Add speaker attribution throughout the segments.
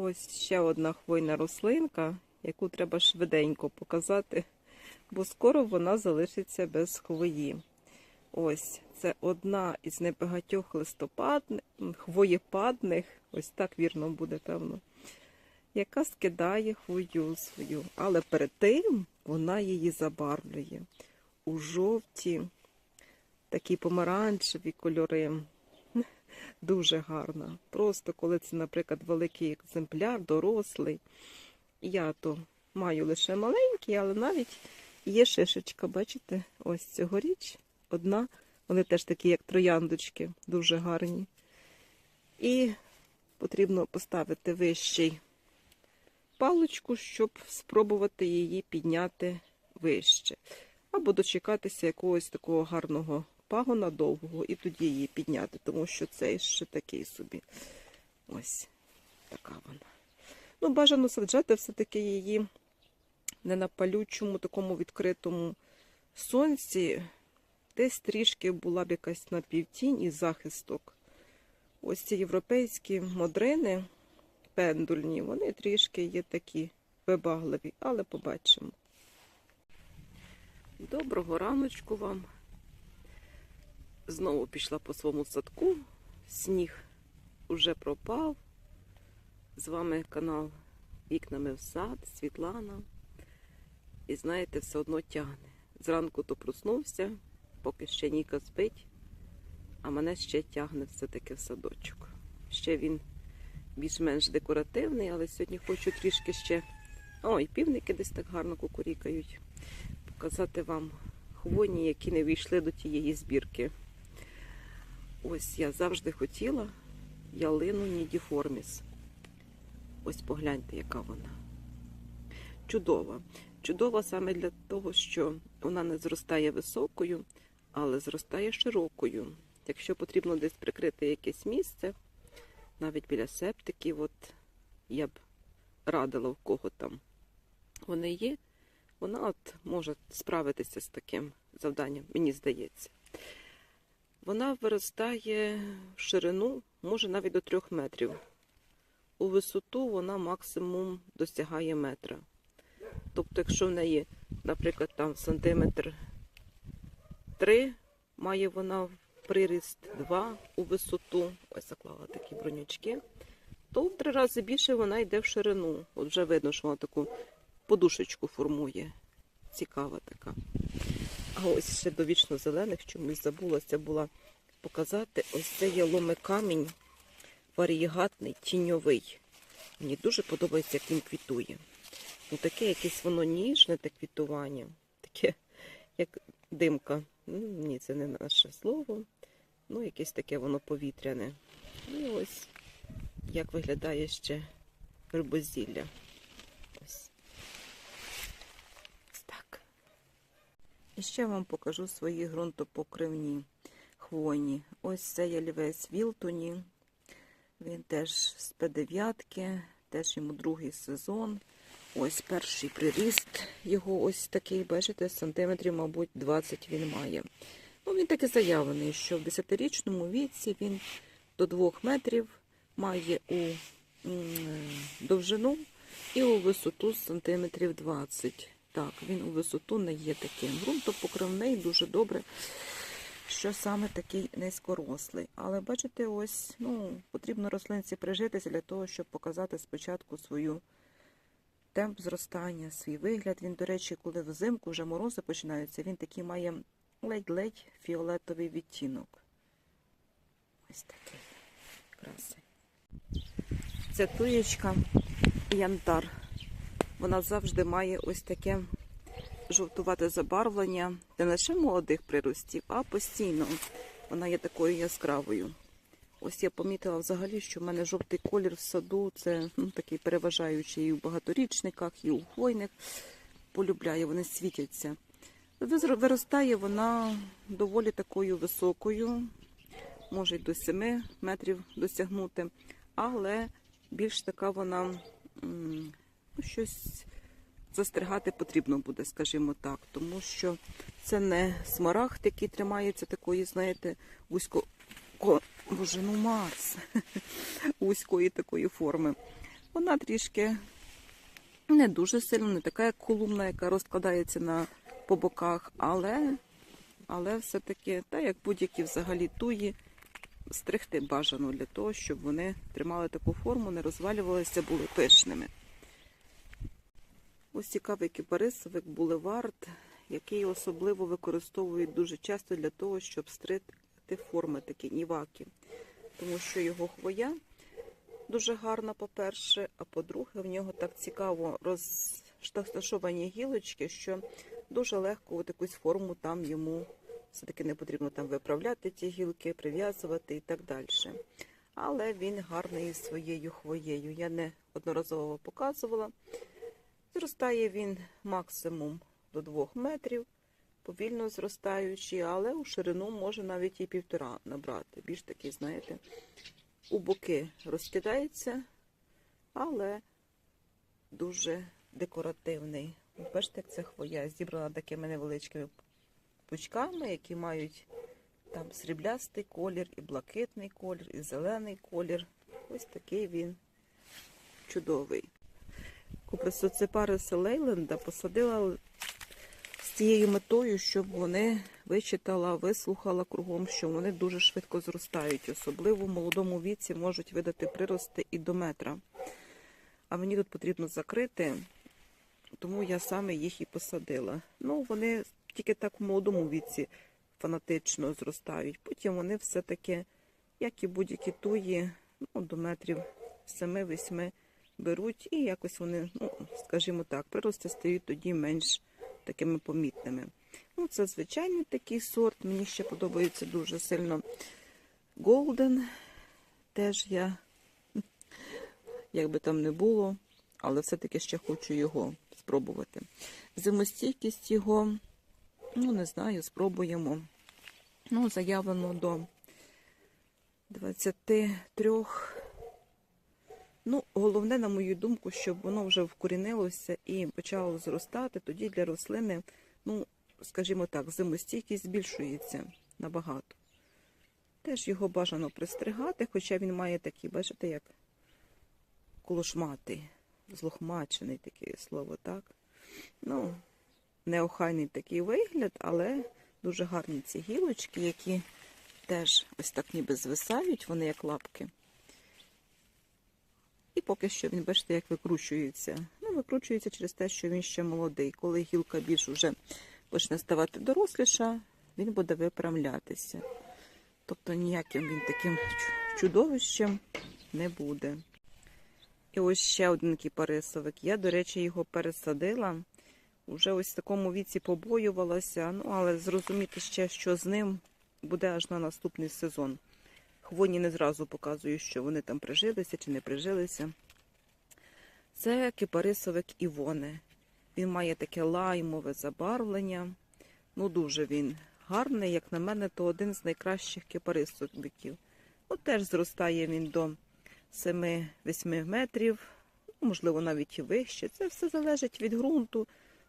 Speaker 1: Ось ще одна хвойна рослинка, яку треба швиденько показати, бо скоро вона залишиться без хвої. Ось це одна із небагатьох листопадних, хвоєпадних, ось так вірно буде, певно, яка скидає хвою свою. Але перед тим вона її забарвлює у жовті, такі помаранчеві кольори. Дуже гарна. Просто коли це, наприклад, великий екземпляр, дорослий. Я то маю лише маленький, але навіть є шишечка, бачите? Ось цьогоріч одна. Вони теж такі, як трояндочки, дуже гарні. І потрібно поставити вищий паличку, щоб спробувати її підняти вище. Або дочекатися якогось такого гарного пагона довгого і тоді її підняти, тому що цей ще такий собі. Ось така вона. Ну, бажано саджати все-таки її не на палючому, такому відкритому сонці. Десь трішки була б якась напівтінь і захисток. Ось ці європейські модрини пендульні, вони трішки є такі вибагливі, але побачимо. Доброго раночку вам. Знову пішла по своєму садку. Сніг уже пропав. З вами канал Вікнами в сад, Світлана. І знаєте, все одно тягне. Зранку то проснувся, поки ще Ніка спить, а мене ще тягне все-таки в садочок. Ще він більш-менш декоративний, але сьогодні хочу трішки ще. Ой, півники десь так гарно кукурікають. Показати вам хвойні, які не війшли до тієї збірки. Ось я завжди хотіла ялину Нідіформіс. Ось погляньте, яка вона. Чудова. Чудова саме для того, що вона не зростає високою, але зростає широкою. Якщо потрібно десь прикрити якесь місце, навіть біля септиків, от я б радила в кого там вони є, вона от може справитися з таким завданням, мені здається. Вона виростає в ширину, може навіть до трьох метрів. У висоту вона максимум досягає метра. Тобто, якщо в неї, наприклад, там сантиметр 3, має вона приріст 2 у висоту, ось заклала такі бронючки, то в три рази більше вона йде в ширину. От вже видно, що вона таку подушечку формує. Цікава така. А ось ще до вічно зелених чомусь забулася була показати. Ось це є ломикамінь варієгатний, тіньовий. Мені дуже подобається, як він квітує. Ну, таке якесь воно ніжне те квітування, таке, як димка. Ну, ні, це не наше слово. Ну, якесь таке воно повітряне. І ось як виглядає ще вербозілля. Ось. Ось так. І ще вам покажу свої ґрунтопокривні хвойні. Ось це ялівець Вілтоні. Він теж з П9, теж йому другий сезон. Ось перший приріст його ось такий, бачите, сантиметрів, мабуть, 20 він має. Ну, Він таки заявлений, що в 10-річному віці він до 2 метрів має у довжину і у висоту сантиметрів 20. Так, він у висоту не є таким. Грунтопокривний, дуже добре, що саме такий низькорослий. Але бачите, ось ну, потрібно рослинці прижитися для того, щоб показати спочатку свою темп зростання, свій вигляд. Він, до речі, коли взимку вже морози починаються, він такий має ледь-ледь фіолетовий відтінок. Ось такий красий. Це туєчка янтар. Вона завжди має ось таке жовтувате забарвлення не лише молодих приростів, а постійно. Вона є такою яскравою. Ось я помітила взагалі, що в мене жовтий колір в саду це ну, такий переважаючий і у багаторічниках, і у хвойних. Полюбляю, вони світяться. Виростає вона доволі такою високою, може й до 7 метрів досягнути, але більш така вона ну, щось застригати потрібно буде, скажімо так, тому що це не смарагд, який тримається такої, знаєте, вузько. Ко... Боже, ну Марс, вузької такої форми. Вона трішки не дуже сильно, не така, як колумна, яка розкладається на, по боках, але, але все-таки, та як будь-які взагалі туї, стригти бажано для того, щоб вони тримали таку форму, не розвалювалися, були пишними. Ось цікавий кіпарисовик булевард, який особливо використовують дуже часто для того, щоб стригти форми такі ніваки. Тому що його хвоя дуже гарна, по-перше, а по-друге, в нього так цікаво розташовані гілочки, що дуже легко от якусь форму там йому все-таки не потрібно там виправляти ті гілки, прив'язувати і так далі. Але він гарний своєю хвоєю. Я не одноразово показувала. Зростає він максимум до 2 метрів, повільно зростаючий, але у ширину може навіть і півтора набрати. Більш такий, знаєте, у боки розкидається, але дуже декоративний. Бачите, як це хвоя зібрана такими невеличкими пучками, які мають там сріблястий колір, і блакитний колір, і зелений колір. Ось такий він чудовий. Купресоцепариси Лейленда посадила з тією метою, щоб вони вичитала, вислухала кругом, що вони дуже швидко зростають. Особливо в молодому віці можуть видати прирости і до метра. А мені тут потрібно закрити, тому я саме їх і посадила. Ну, вони тільки так в молодому віці фанатично зростають. Потім вони все-таки, як і будь-які туї, ну, до метрів 7-8 беруть, і якось вони, ну, скажімо так, прирости стають тоді менш такими помітними. Ну, це звичайний такий сорт. Мені ще подобається дуже сильно Golden. Теж я, як би там не було, але все-таки ще хочу його спробувати. Зимостійкість його, ну, не знаю, спробуємо. Ну, заявлено до 23 Ну, головне, на мою думку, щоб воно вже вкорінилося і почало зростати, тоді для рослини, ну, скажімо так, зимостійкість збільшується набагато. Теж його бажано пристригати, хоча він має такий, бачите, як колошматий, злохмачений таке слово, так? Ну, неохайний такий вигляд, але дуже гарні ці гілочки, які теж ось так ніби звисають, вони як лапки. І поки що він, бачите, як викручується. Ну, викручується через те, що він ще молодий. Коли гілка більш вже почне ставати доросліша, він буде випрямлятися. Тобто ніяким він таким чудовищем не буде. І ось ще один кіпарисовик. Я, до речі, його пересадила. Уже ось в такому віці побоювалася, ну але зрозуміти ще, що з ним буде аж на наступний сезон. Хвойні не зразу показую, що вони там прижилися чи не прижилися. Це кипарисовик Івоне. Він має таке лаймове забарвлення. Ну, дуже він гарний, як на мене, то один з найкращих кипарисовиків. От теж зростає він до 7-8 метрів, ну, можливо, навіть і вище. Це все залежить від ґрунту,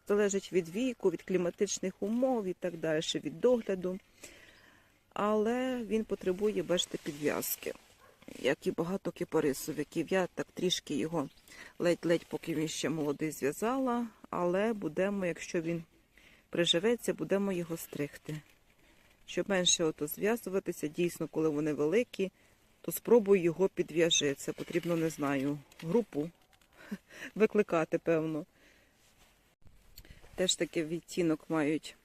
Speaker 1: залежить від віку, від кліматичних умов і так далі, від догляду але він потребує, бачите, підв'язки, як і багато кипарисовиків. Я так трішки його ледь-ледь, поки він ще молодий, зв'язала, але будемо, якщо він приживеться, будемо його стригти. Щоб менше ото зв'язуватися, дійсно, коли вони великі, то спробую його підв'яжи. Це потрібно, не знаю, групу викликати, певно. Теж таки відтінок мають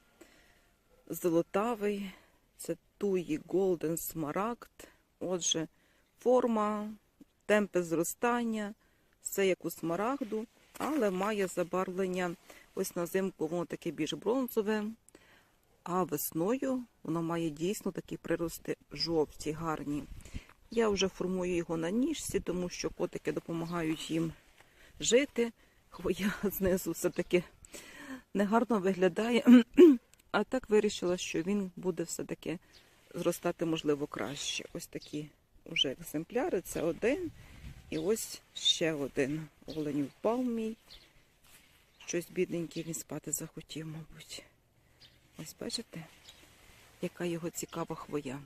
Speaker 1: золотавий. Це туї Golden Смарагд. Отже, форма, темпи зростання, все як у смарагду, але має забарвлення. Ось на зимку воно таке більш бронзове, а весною воно має дійсно такі прирости жовті, гарні. Я вже формую його на ніжці, тому що котики допомагають їм жити. Хвоя знизу все-таки негарно виглядає. А так вирішила, що він буде все-таки зростати, можливо, краще. Ось такі вже екземпляри. Це один. І ось ще один. Олень впав мій. Щось бідненький він спати захотів, мабуть. Ось бачите, яка його цікава хвоя.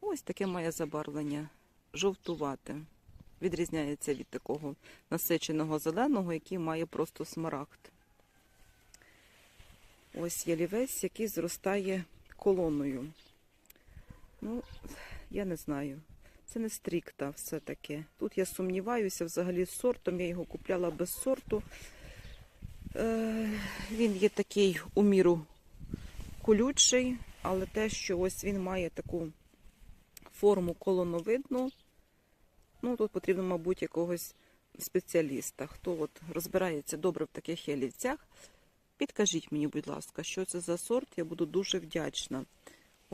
Speaker 1: Ось таке має забарвлення. Жовтувате. відрізняється від такого насиченого зеленого, який має просто смарагд. Ось ялівець, який зростає колоною. Ну, я не знаю. Це не стрікта все-таки. Тут я сумніваюся взагалі з сортом. Я його купляла без сорту. Е, він є такий у міру колючий, але те, що ось він має таку форму колоновидну, ну тут потрібно, мабуть, якогось спеціаліста, хто от розбирається добре в таких ялівцях. Підкажіть мені, будь ласка, що це за сорт, я буду дуже вдячна.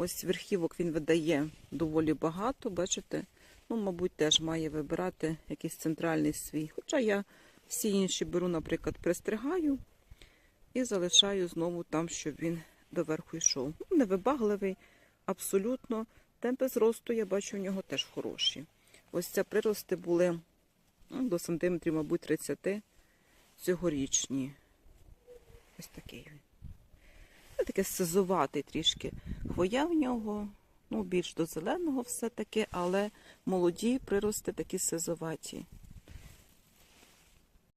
Speaker 1: Ось верхівок він видає доволі багато, бачите? Ну, мабуть, теж має вибирати якийсь центральний свій. Хоча я всі інші беру, наприклад, пристригаю і залишаю знову там, щоб він доверху йшов. Ну, Невибагливий, абсолютно. Темпи зросту, я бачу, в нього теж хороші. Ось ці прирости були ну, до сантиметрів, мабуть, 30 цьогорічні. Ось такий він. Ну, Таке сизуватий трішки. Хвоя в нього, ну, більш до зеленого все-таки, але молоді прирости такі сизуваті.